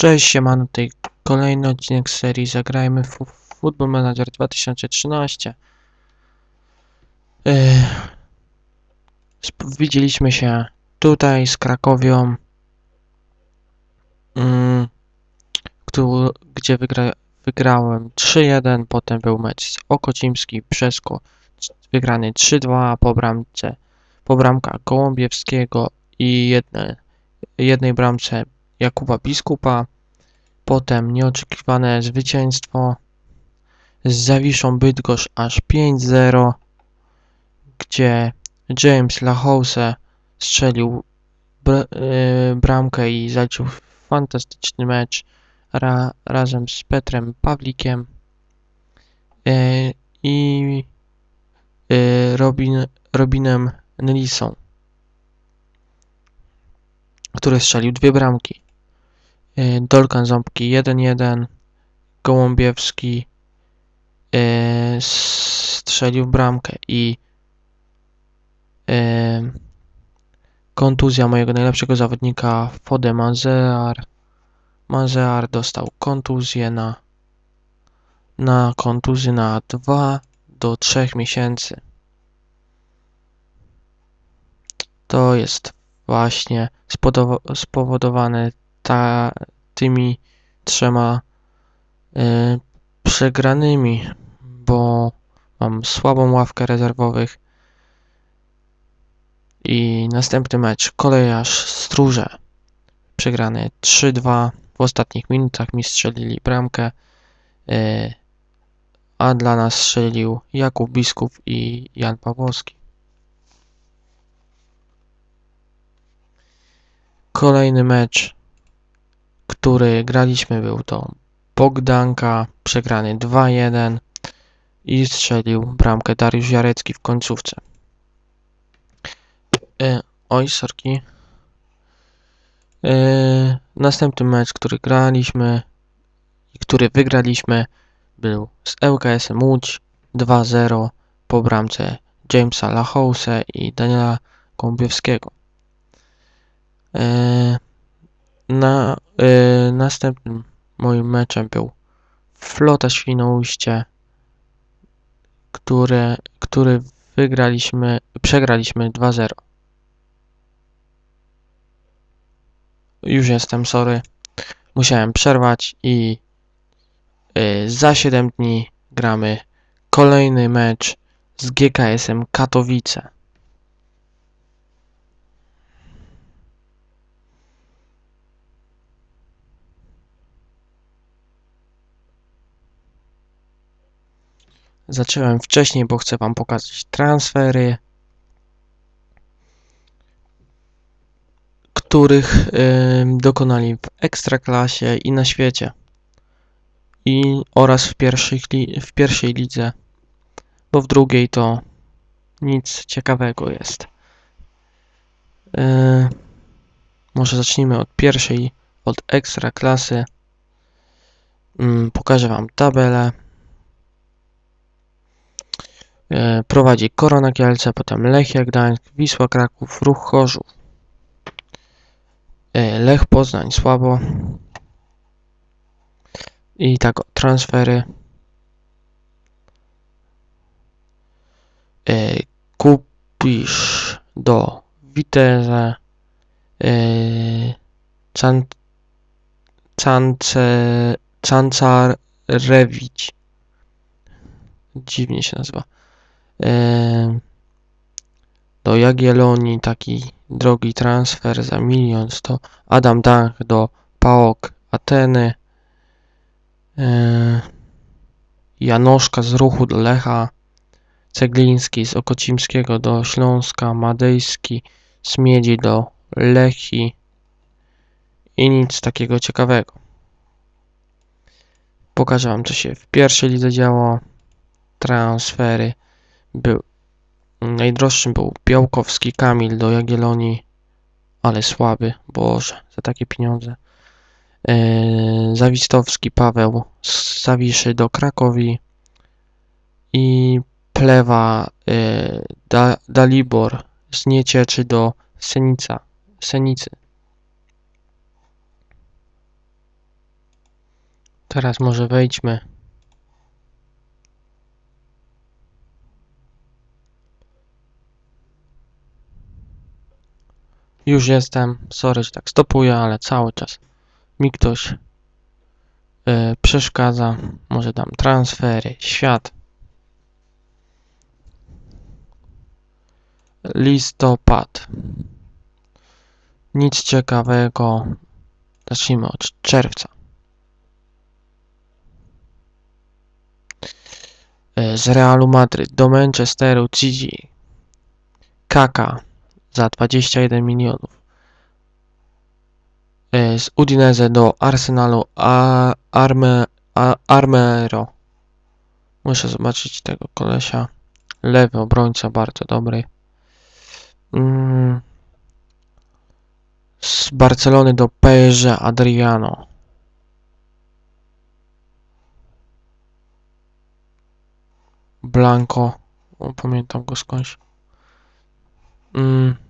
Cześć, siemano, tutaj kolejny odcinek serii Zagrajmy w Football Manager 2013. Yy, widzieliśmy się tutaj z Krakowią, któ- gdzie wygra wygrałem 3-1, potem był mecz z Okocimski, Brzesko, wygrany 3-2 po bramce, po bramkach Gołąbiewskiego i jedne, jednej bramce Jakuba Biskupa. Potem nieoczekiwane zwycięstwo z Zawiszą Bydgoszcz aż 5-0, gdzie James Lachose strzelił br- yy, bramkę i zaliczył fantastyczny mecz ra- razem z Petrem Pawlikiem yy, i yy, Robin, Robinem Nellisą, który strzelił dwie bramki. Y, Dolkan Ząbki 1-1, Gołąbiewski y, strzelił bramkę i y, kontuzja mojego najlepszego zawodnika Fode Mazear. Mazear dostał kontuzję na na kontuzję na 2 do 3 miesięcy. To jest właśnie spowodowane ta, tymi trzema y, przegranymi, bo mam słabą ławkę rezerwowych. I następny mecz kolejarz Stróże. Przegrany 3-2 w ostatnich minutach mi strzelili bramkę y, a dla nas strzelił Jakub Biskup i Jan Pawłowski. Kolejny mecz który graliśmy był to Bogdanka, przegrany 2-1 i strzelił bramkę Dariusz Jarecki w końcówce. E, oj, sorki. E, następny mecz, który graliśmy i który wygraliśmy był z ŁKS-em Łódź 2-0 po bramce Jamesa Lachose i Daniela Gąbiewskiego. E, na y, następnym moim meczem był Flota Świnoujście, które, który wygraliśmy, przegraliśmy 2-0. Już jestem, sorry. Musiałem przerwać i y, za 7 dni gramy kolejny mecz z GKS-em Katowice. Zacząłem wcześniej, bo chcę Wam pokazać transfery, których ym, dokonali w Ekstraklasie i na świecie. I oraz w w pierwszej lidze, bo w drugiej to nic ciekawego jest. Yy, może zacznijmy od pierwszej, od Ekstraklasy. Ym, pokażę Wam tabelę. E, prowadzi Korona Kielce, potem Lechia Gdańsk, Wisła Kraków, Ruch Chorzów. E, Lech Poznań słabo. I tak transfery. E, Kupisz do. E, Cance, Cancarewicz. Dziwnie się nazywa. Em, do Jagiellonii taki drogi transfer za milion sto. Adam Dank do PAOK Ateny. E, Janoszka z Ruchu do Lecha. Cegliński z Okocimskiego do Śląska. Madejski z Miedzi do Lechi. I nic takiego ciekawego. Pokażę Wam, co się w pierwszej lidze działo. Transfery był najdroższym był Białkowski Kamil do Jagiellonii, ale słaby, Boże, za takie pieniądze. Eee, Zawistowski Paweł z Zawiszy do Krakowi i Plewa e, da, Dalibor z Niecieczy do Senica, Senicy. Teraz może wejdźmy. Już jestem. Sorry, że tak stopuję, ale cały czas mi ktoś e, przeszkadza. Może dam transfery, świat. Listopad. Nic ciekawego. Zacznijmy od czerwca. E, Z Realu Madryt do Manchesteru City. Kaka za 21 milionów. E, Z Udinese do Arsenalu A Arme Armero. Muszę zobaczyć tego kolesia. Lewy obrońca, bardzo dobry. Mm. Z Barcelony do PSG Adriano. Blanco. Pamiętam go skądś. Mm.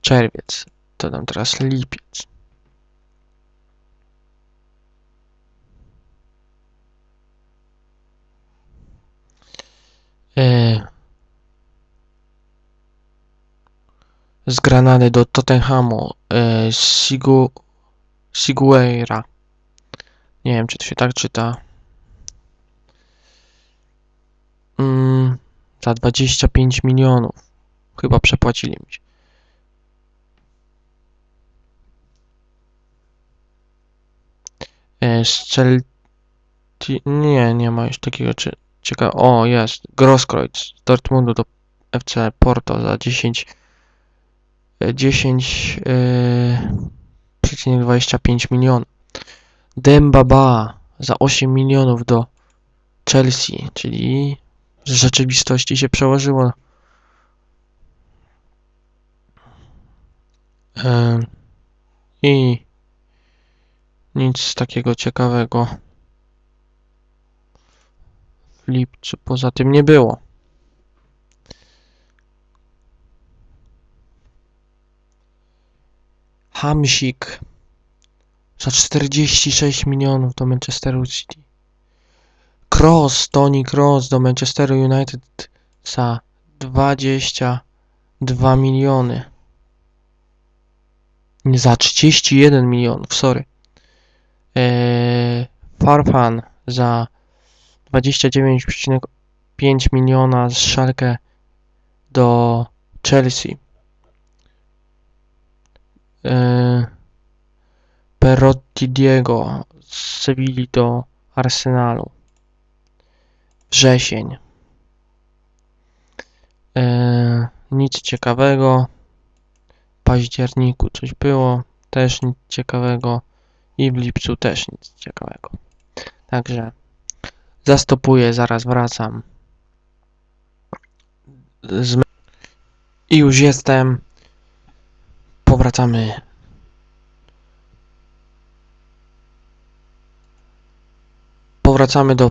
Czerwiec. To dam teraz lipiec. E, z Granady do Tottenhamu e, Sigu, Sigueira. Nie wiem, czy to się tak czyta. Mm, za 25 milionów. Chyba przepłacili mi się. Chelsea... Nie, nie ma już takiego czy... Ciekawe... O, jest. Grosskreutz z Dortmundu do FC Porto za 10... e, 10... e, przecinek 25 milionów. Dembaba za 8 milionów do Chelsea, czyli z rzeczywistości się przełożyło. Em, I nic takiego ciekawego w lipcu poza tym nie było. Hamsik za 46 milionów do Manchesteru City. Cross, Tony Cross do Manchesteru United za 22 miliony. Nie, za 31 milionów, sorry. Eee, Farfan za 29,5 miliona z Schalke do Chelsea. Eee, Perotti Diego z Sewilli do Arsenalu. Wrzesień. Eee, nic ciekawego. W październiku coś było, też nic ciekawego. I w lipcu też nic ciekawego. Także zastopuję, zaraz wracam. I już jestem. Powracamy. Powracamy do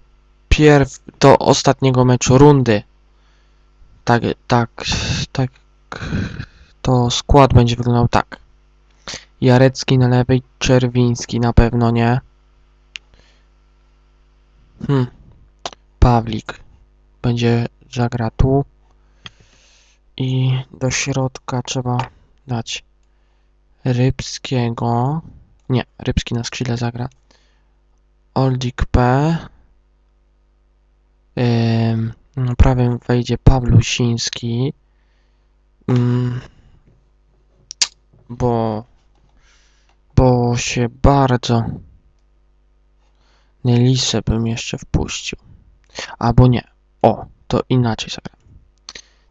pierw do ostatniego meczu rundy. Tak, tak, tak. To skład będzie wyglądał tak. Jarecki na lewej, Czerwiński na pewno nie. Hmm. Pawlik będzie zagra tu. I do środka trzeba dać Rybskiego. Nie, Rybski na skrzydle zagra. Oldik P. Na prawym wejdzie Pawlusiński. Ym, bo bo się bardzo Nelisę bym jeszcze wpuścił. Albo nie. O, to inaczej zagram.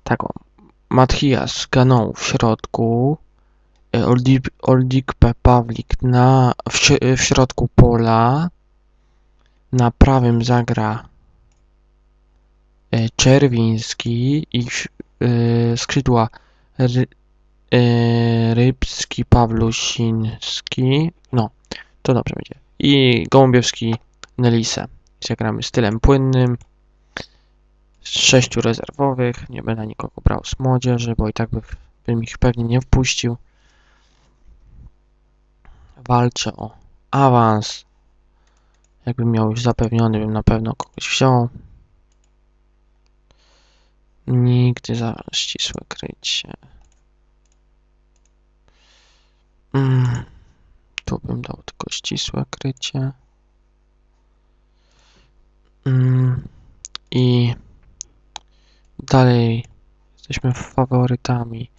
Tak o. Ganą w środku. e, Oldik, Oldikpe Pawlik na, w, w środku pola. Na prawym zagra e, Czerwiński i e, skrzydła Rybski, Pawlusiński. No, to dobrze będzie. I Gołębiewski, Nelise. Zagramy stylem płynnym. Z sześciu rezerwowych. Nie będę nikogo brał z młodzieży, bo i tak by, bym ich pewnie nie wpuścił. Walczę o awans. Jakbym miał już zapewniony, bym na pewno kogoś wziął. Nigdy za ścisłe krycie. Mm, tu bym dał tylko ścisłe krycie. Mm, I dalej jesteśmy faworytami.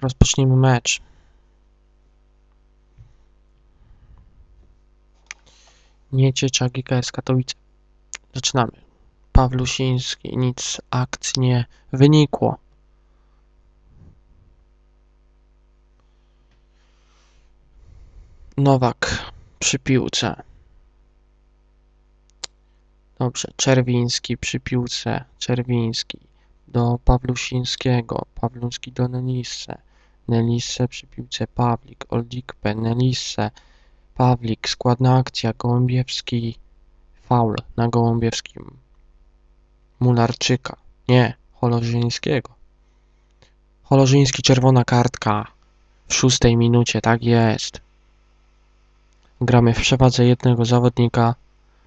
Rozpocznijmy mecz. Nieciecza GKS Katowice. Zaczynamy. Pawlusiński, nic akcji nie wynikło. Nowak przy piłce. Dobrze, Czerwiński przy piłce. Czerwiński do Pawlusińskiego. Pawluński do Nelisse. Nelisse przy piłce Pawlik. Oldikpe, Nelisse. Pawlik, składna akcja. Gołębiewski. Faul na Gołębiewskim. Mularczyka. Nie, Holorzyńskiego. Holorzyński, czerwona kartka. W szóstej minucie, tak jest. Gramy w przewadze jednego zawodnika.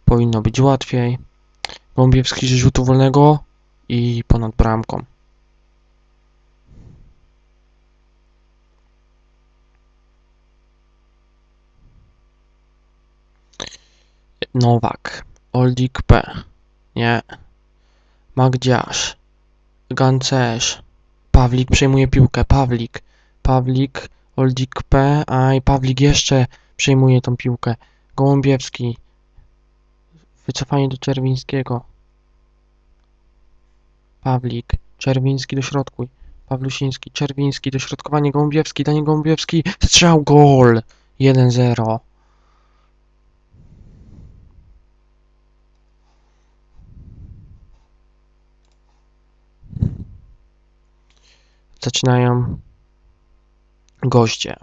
Powinno być łatwiej. Gołębiewski z rzutu wolnego i ponad bramką. Nowak. Oldik P. Nie. Magdziarz. Gancerz. Pawlik przejmuje piłkę. Pawlik. Pawlik. Oldik P. A i Pawlik jeszcze przejmuje tą piłkę. Gołąbiewski. Wycofanie do Czerwińskiego. Pawlik. Czerwiński do środku. Pawlusiński. Czerwiński. Dośrodkowanie Gołąbiewski. Danie Gołąbiewski. Strzał. Gol. 1-0. Zaczynają goście.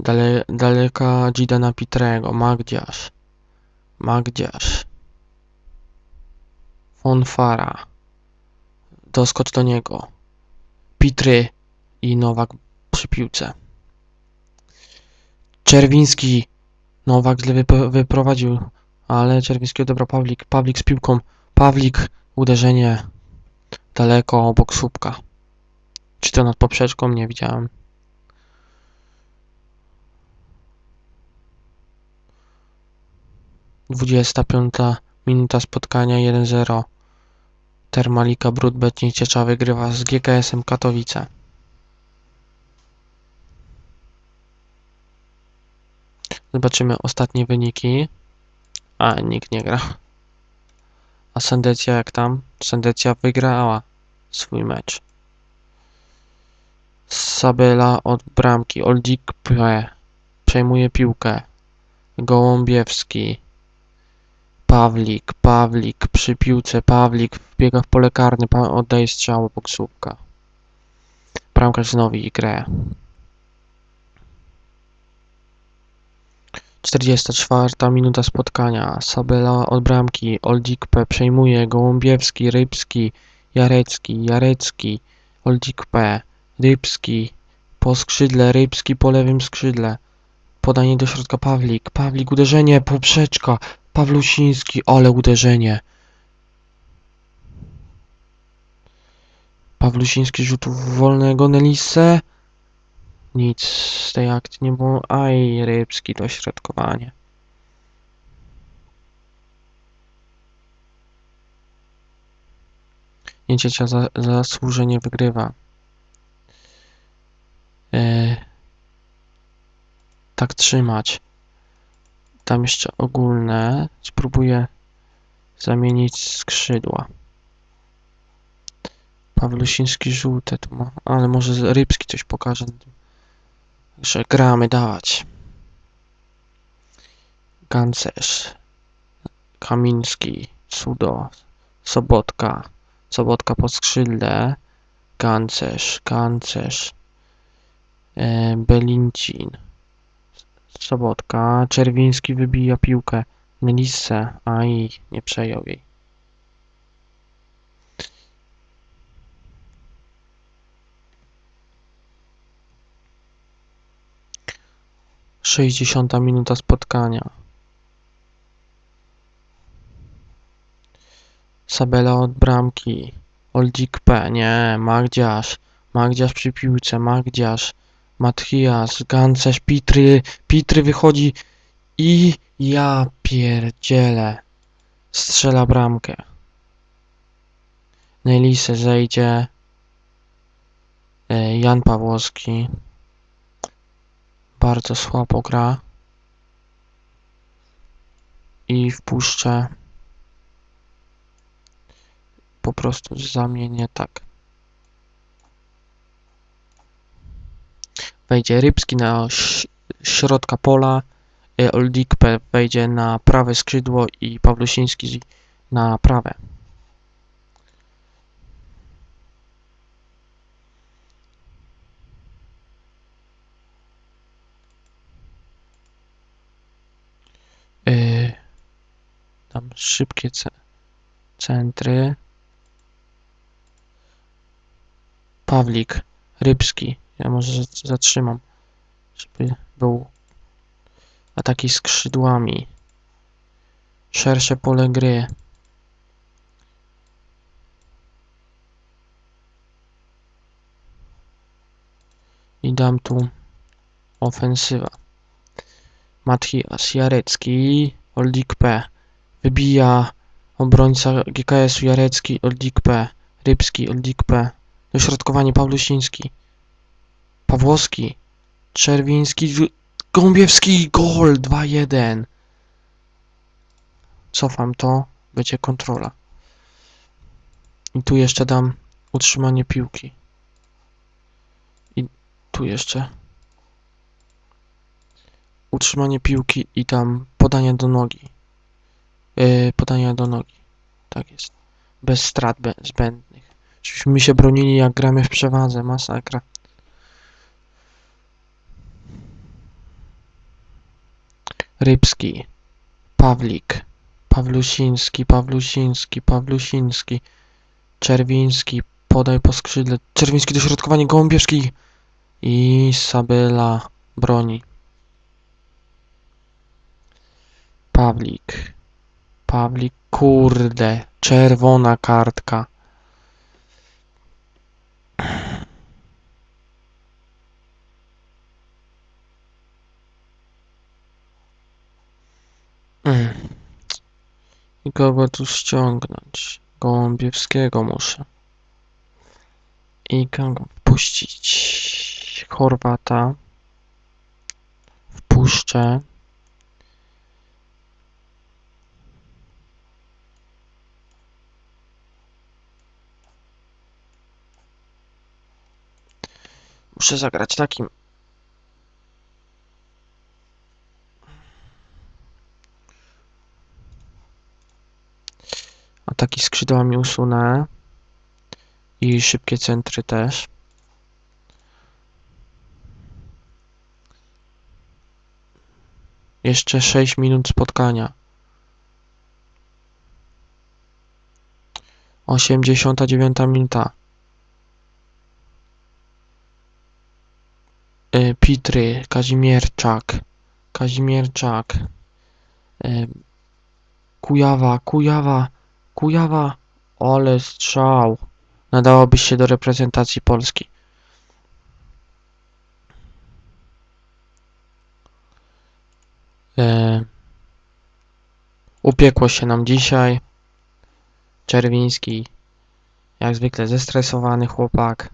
Dale, daleka Gidana Pitrego, Magdziarz, Magdziarz, Fonfara, doskocz do niego, Pitry i Nowak przy piłce. Czerwiński, Nowak źle wyp- wyprowadził, ale Czerwiński odebrał Pawlik, Pawlik z piłką, Pawlik, uderzenie daleko obok słupka. Czy to nad poprzeczką? Nie widziałem. Dwudziesta piąta minuta spotkania 1-0. Termalika Brudbet Nieciecza wygrywa z GKS-em Katowice. Zobaczymy ostatnie wyniki. A, nikt nie gra. A Sendecja jak tam? Sendecja wygrała swój mecz. Sabela od bramki. Oldik. Przejmuje piłkę. Gołąbiewski. Pawlik, Pawlik przy piłce. Pawlik wbiega w pole karne. Oddaje strzał obok słupka. Bramkarz znowu grę. 44 minuta spotkania. Sabela od bramki. Oldik P. przejmuje. Gołąbiewski, Rybski. Jarecki, Jarecki, Oldik P, Rybski, po skrzydle, Rybski po lewym skrzydle, podanie do środka Pawlik, Pawlik, uderzenie, poprzeczka, Pawlusiński, ale uderzenie. Pawlusiński rzut wolnego Nelisse, nic z tej akcji nie było, aj, Rybski, dośrodkowanie. Nieciecia za, zasłużenie wygrywa. E, tak trzymać. Tam jeszcze ogólne. Spróbuję zamienić skrzydła. Pawlusiński żółte tu ma, ale może Rybski coś pokaże. na tym. Że gramy dawać. Gancerz. Kamiński. Sudo. Sobotka. Sobotka po skrzydle, Gancerz, Gancerz, e, Belincin, Sobotka, Czerwiński wybija piłkę, Nelisse, a i nie przejął jej. 60 minuta spotkania. Sabela od bramki. Oldzik P. Nie, Magdziarz. Magdziarz przy piłce, Magdziarz. Mathias, Gancerz, Pitry. Pitry wychodzi i ja pierdzielę. Strzela bramkę. Nelise zejdzie. E, Jan Pawłowski. Bardzo słabo gra. I wpuszczę. Po prostu zamienię tak. Wejdzie Rybski na środka pola. e, Oldikpe wejdzie na prawe skrzydło i Pawlusiński na prawe. Yy, tam szybkie ce centry. Pawlik, Rybski. Ja może za- zatrzymam, żeby był ataki skrzydłami. Szersze pole gry. I dam tu ofensywa. Mathias Jarecki, Oldik P. Wybija obrońca GKS-u Jarecki, Oldik P. Rybski, Oldik P. Dośrodkowanie Pawlusiński. Pawłowski. Czerwiński. Gąbiewski. Gol 2-1. Cofam to. Będzie kontrola. I tu jeszcze dam utrzymanie piłki. I tu jeszcze utrzymanie piłki i tam podanie do nogi. Yy, podanie do nogi. Tak jest. Bez strat be- zbędnych. Żebyśmy my się bronili jak gramy w przewadze. Masakra. Rybski. Pawlik. Pawlusiński, Pawlusiński, Pawlusiński. Czerwiński. Podaj po skrzydle. Czerwiński dośrodkowanie Gołąbiewski. I Sabela broni. Pawlik. Pawlik, kurde. Czerwona kartka. I kogo tu ściągnąć? Gołąbiewskiego muszę. I kogo wpuścić? Chorwata. Wpuszczę. Muszę zagrać takim. Ataki skrzydłami usunę. I szybkie centry też. Jeszcze 6 minut spotkania. 89 minuta. Pitry, Kazimierczak, Kazimierczak, y, Kujawa, Kujawa, Kujawa, ale strzał. Nadałoby się do reprezentacji Polski. Y, Upiekło się nam dzisiaj. Czerwiński, jak zwykle zestresowany chłopak.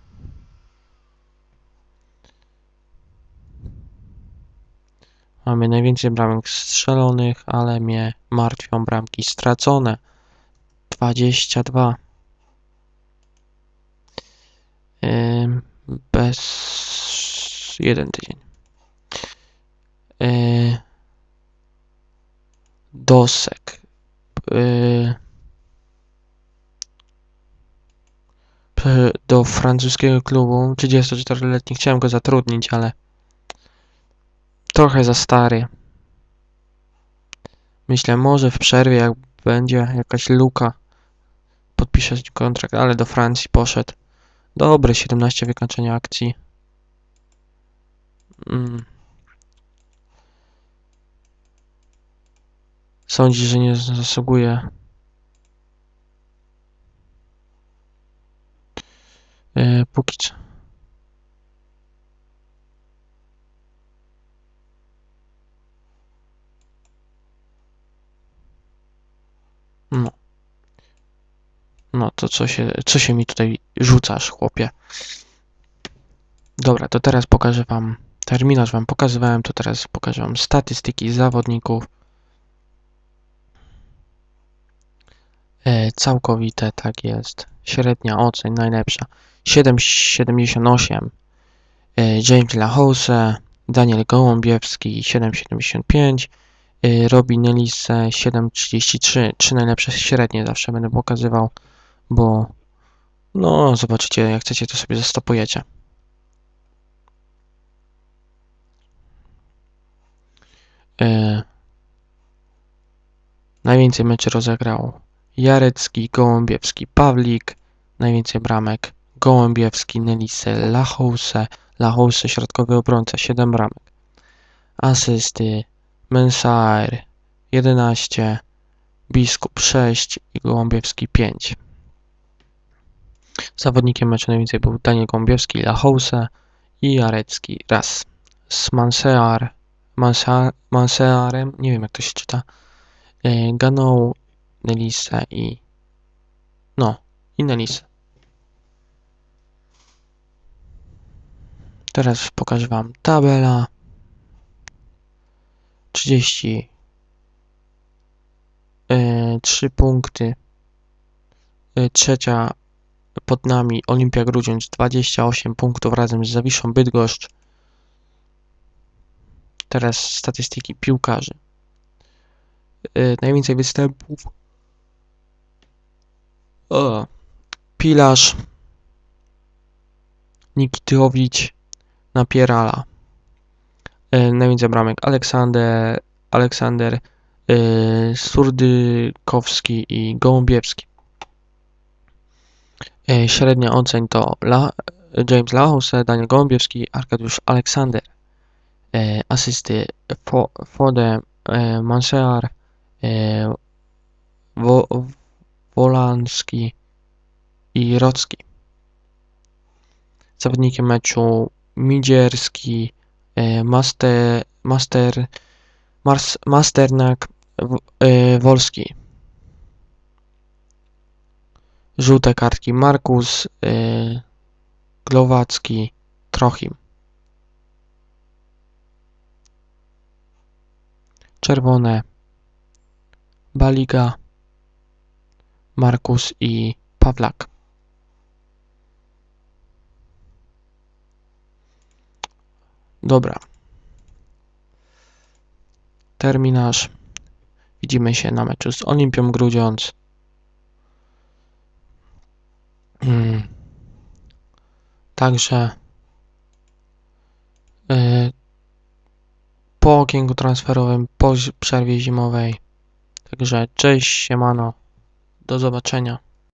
Mamy najwięcej bramek strzelonych, ale mnie martwią bramki stracone. 22. Ym, Bez jeden tydzień. Dosek. Do francuskiego klubu 34-letni. Chciałem go zatrudnić, ale trochę za stary. Myślę, może w przerwie, jak będzie jakaś luka, podpiszę kontrakt, ale do Francji poszedł. Dobry, 17 wykończenia akcji. Mm. Sądzi, że nie zasługuje. Yy, póki co. No. No to co się, co się mi tutaj rzucasz, chłopie? Dobra, to teraz pokażę wam terminarz wam pokazywałem, to teraz pokażę wam statystyki zawodników. E, całkowite, tak jest. Średnia ocen, najlepsza. 7,78. E, James Lachose, Daniel Gołąbiewski 7,75. Robin Elise 7,33. Trzy najlepsze średnie zawsze będę pokazywał, bo no zobaczycie, jak chcecie to sobie zastopujecie. E, najwięcej meczy rozegrał Jarecki, Gołębiewski, Pawlik, najwięcej bramek Gołębiewski, Nelise, Lachose, Lachose, środkowy obrońca, 7 bramek. Asysty Mensaer 11, Biskup 6 i Gołębiewski 5. Zawodnikiem meczu najwięcej był Daniel Gołębiewski, Lachose i Jarecki raz. Z Mansear Mansearem, nie wiem jak to się czyta, e, Ganą Nelisa i no, i Nelisa. Teraz pokażę Wam tabela. 30 e, 3 punkty. E, trzecia pod nami Olimpia Grudziądz 28 punktów razem z Zawiszą Bydgoszcz Teraz statystyki piłkarzy. Yy, najwięcej występów. O, Pilarz, Nikitowicz, Napierala. Yy, najwięcej bramek Aleksander, Aleksander yy, Surdykowski i Gołąbiewski. Yy, średnia ocen to La, James Lahose, Daniel Gołąbiewski, Arkadiusz Aleksander e, asysty Fo, Fode, e, Mansear, e, Wo, Wolanski i Rocki. Zawodnikiem meczu Midzierski, e, Master, Master, Mars, Masternak, e, Wolski. Żółte kartki Markus, e, Glowacki, Trochim. czerwone, Baliga, Markus i Pawlak. Dobra. Terminarz. Widzimy się na meczu z Olimpią Grudziądz. Hmm. Także yy, po okienku transferowym, po przerwie zimowej. Także cześć, siemano, do zobaczenia.